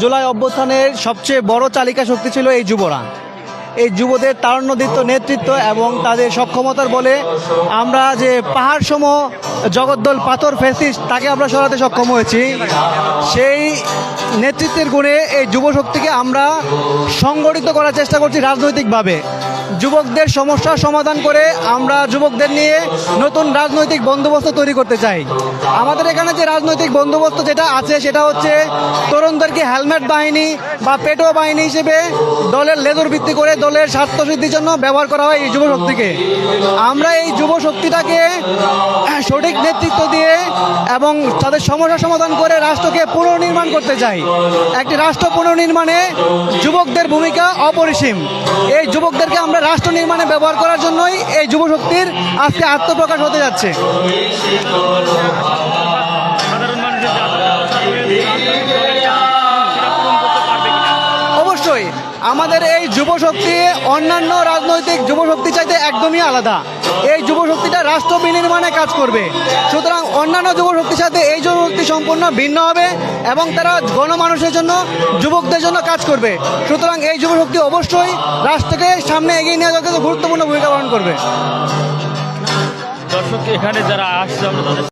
জুলাই অভ্যুত্থানের সবচেয়ে বড় চালিকা শক্তি ছিল এই যুবরা এই যুবদের তারণ্যদিত্য নেতৃত্ব এবং তাদের সক্ষমতার বলে আমরা যে পাহাড় সম জগদ্দল, পাথর, ফেসিস, তাকে আমরা সরাতে সক্ষম হয়েছি। সেই নেতৃত্বের গুণে এই যুব শক্তিকে আমরা সংগঠিত করার চেষ্টা করছি রাজনৈতিকভাবে। যুবকদের সমস্যার সমাধান করে আমরা যুবকদের নিয়ে নতুন রাজনৈতিক বন্দোবস্ত তৈরি করতে চাই। আমাদের এখানে যে রাজনৈতিক বন্দোবস্ত যেটা আছে, সেটা হচ্ছে তরুণদেরকে হেলমেট বাহিনী বা পেটো বাহিনী হিসেবে দলের লেজর ভিত্তি করে দলের স্বার্থ সিদ্ধির জন্য ব্যবহার করা হয় এই যুব শক্তিকে। আমরা এই যুব শক্তিটাকে সঠিক নেতৃত্ব দিয়ে এবং তাদের সমস্যা সমাধান করে রাষ্ট্রকে পুনর্নির্মাণ করতে চাই। একটি রাষ্ট্র পুনর্নির্মাণে যুবকদের ভূমিকা অপরিসীম। এই যুবকদেরকে আমরা রাষ্ট্র নির্মাণে ব্যবহার করার জন্যই এই যুব শক্তির আজকে আত্মপ্রকাশ হতে যাচ্ছে। অবশ্যই আমাদের এই যুব শক্তি অন্যান্য রাজনৈতিক যুব শক্তি চাইতে একদমই আলাদা। এই যুব শক্তিটা রাষ্ট্র বিনির্মাণে কাজ করবে। সুতরাং অন্যান্য যুব শক্তির সাথে এই যুব শক্তি সম্পূর্ণ ভিন্ন হবে এবং তারা গণমানুষের জন্য, যুবকদের জন্য কাজ করবে। সুতরাং এই যুব শক্তি অবশ্যই রাষ্ট্রকে সামনে এগিয়ে নিয়ে যাওয়ার গুরুত্বপূর্ণ ভূমিকা পালন করবে। দর্শক, এখানে যারা আসছে